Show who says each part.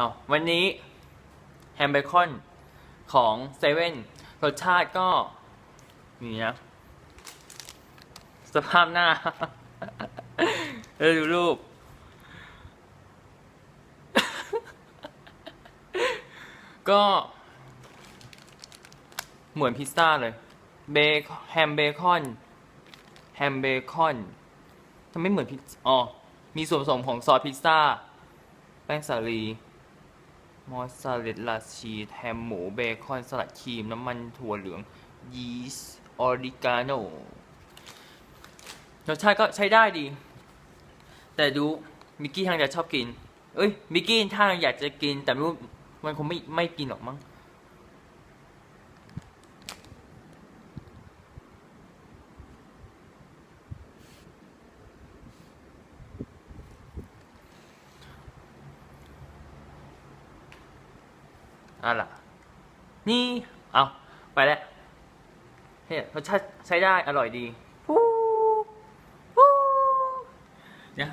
Speaker 1: เอาวันนี้แฮมเบคอนของเซเว่นรสชาติก็นี่นะสภาพหน้าเออดูรูป ก็ เหมือนพิซซ่าเลยเบคแฮมเบคอนแฮมเบคอนทำไมเหมือนพิซอ๋อมีส่วนผสมของซอสพิซซ่า แป้งสาลี มอสซาเรลลาชีสแฮมหมูเบคอนสลัดครีม น้ำมันถั่วเหลือง ยีสต์ออริกาโนรสชาติก็ใช้ได้ดี แต่ดูมิกกี้ทางจะชอบกิน เอ้ยมิกกี้ทางอยากจะกินแต่ไม่รู้มันคงไม่ไม่กินหรอกมั้ง อะล่ะ นี่ เอาไปแล้วเฮ้ยรสชาติใช้ได้อร่อยดีฟูฟูเนี่ย